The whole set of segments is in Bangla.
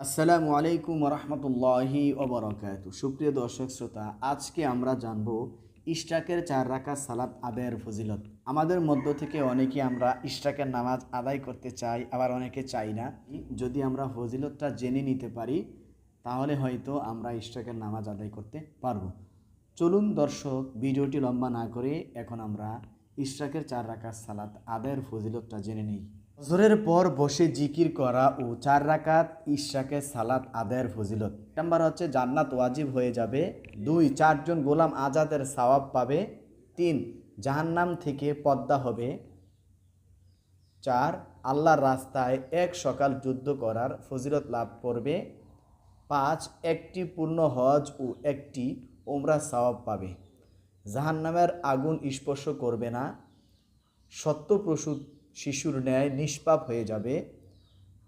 আসসালামু আলাইকুম রহমতুল্লাহি ওবরাকাত সুপ্রিয় দর্শক শ্রোতা, আজকে আমরা জানব ইশরাকের চার রাখা সালাদ আদায়ের ফজিলত। আমাদের মধ্য থেকে অনেকে আমরা ইশরাকের নামাজ আদায় করতে চাই, আবার অনেকে চাই না। যদি আমরা ফজিলতটা জেনে নিতে পারি, তাহলে হয়তো আমরা ইশরাকের নামাজ আদায় করতে পারব। চলুন দর্শক, ভিডিওটি লম্বা না করে এখন আমরা ইশরাকের চার রাকাত সালাত আদায়ের ফজিলতটা জেনে নিই। হজরের পর বসে জিকির করা ও চার রাকাত ইশরাকের সালাত আদায়ের ফজিলত। নাম্বার হচ্ছে, জান্নাত ওয়াজিব হয়ে যাবে। দুই, চারজন গোলাম আজাদের সওয়াব পাবে। তিন, জাহান্নাম থেকে পদ্মা হবে। চার, আল্লাহর রাস্তায় এক সকাল যুদ্ধ করার ফজিলত লাভ করবে। পাঁচ, একটি পূর্ণ হজ ও একটি ওমরা সওয়াব পাবে। জাহান্নামের আগুন স্পর্শ করবে না। সত্যপ্রসূত শিশুর ন্যায় নিষ্পাপ হয়ে যাবে,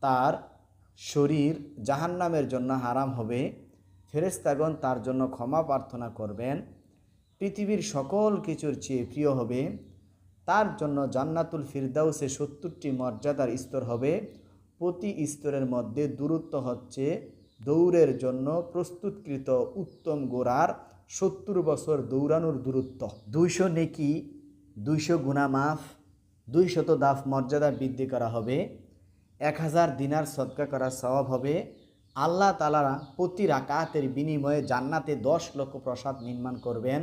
তার শরীর জাহান্নামের জন্য হারাম হবে ফেরেস্তাগণ তার জন্য ক্ষমা প্রার্থনা করবেন, পৃথিবীর সকল কিছুর চেয়ে প্রিয় হবে, তার জন্য জান্নাতুল ফিরদাউসে সত্তরটি মর্যাদার স্তর হবে, প্রতি স্তরের মধ্যে দূরত্ব হচ্ছে, দৌড়ের জন্য প্রস্তুতকৃত উত্তম গোড়ার সত্তর বছর দৌড়ানোর দূরত্ব। দুইশো নেকি, দুইশো গুণামাফ দুইশত দাফ মর্যাদা বৃদ্ধি করা হবে, এক হাজার দিনার সদকা করা স্বভাব হবে। আল্লাহ তালারা প্রতি রাকাতের বিনিময়ে জান্নাতে দশ লক্ষ প্রসাদ নির্মাণ করবেন।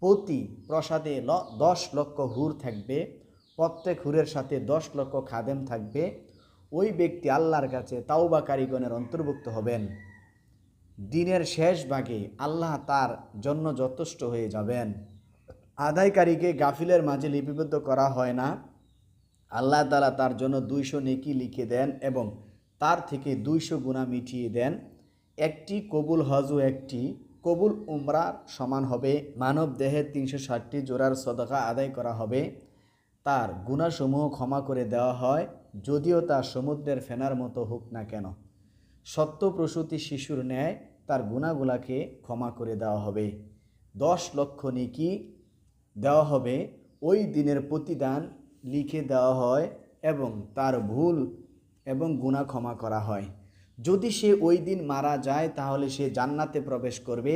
প্রতি প্রসাদে দশ লক্ষ হুর থাকবে, প্রত্যেক হুরের সাথে দশ লক্ষ খাদেম থাকবে। ওই ব্যক্তি আল্লাহর কাছে তাওবা কারিগণের অন্তর্ভুক্ত হবেন। দিনের শেষ ভাগে আল্লাহ তার জন্য যথেষ্ট হয়ে যাবেন। আদায়কারীকে গাফিলের মাঝে লিপিবদ্ধ করা হয় না। আল্লাহ তালা তার জন্য দুইশো নেকি লিখে দেন এবং তার থেকে দুইশো গুণা মিটিয়ে দেন। একটি কবুল হজ ও একটি কবুল উমরার সমান হবে। মানব দেহের তিনশো ষাটটি জোড়ার সদকা আদায় করা হবে। তার গুণাসমূহ ক্ষমা করে দেওয়া হয়, যদিও তা সমুদ্রের ফেনার মতো হোক না কেন। সত্য প্রসূতি শিশুর ন্যায় তার গুণাগুলাকে ক্ষমা করে দেওয়া হবে। দশ লক্ষ নেকি দেওয়া হবে, ওই দিনের প্রতিদান লিখে দেওয়া হয় এবং তার ভুল এবং গুণা ক্ষমা করা হয়। যদি সে ওই দিন মারা যায়, তাহলে সে জান্নাতে প্রবেশ করবে।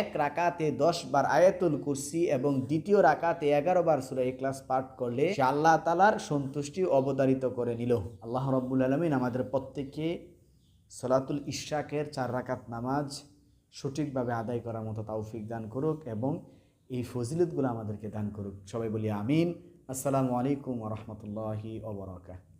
এক রাকাতে দশ বার আয়াতুল কুরসি এবং দ্বিতীয় রাকাতে এগারো বার সুরা ক্লাস পাঠ করলে সে আল্লাহ তালার সন্তুষ্টি অবতারিত করে নিল। আল্লাহ রব্বুল আলমিন আমাদের প্রত্যেককে সলাতুল ইশাকের চার রাকাত নামাজ সঠিকভাবে আদায় করার মতো তাওফিক দান করুক এবং এই ফজিলতগুলো আমাদেরকে দান করুক। সবাই বলি আমিন। আসসালামু আলাইকুম রহমতুল্লাহি ওবরাকাত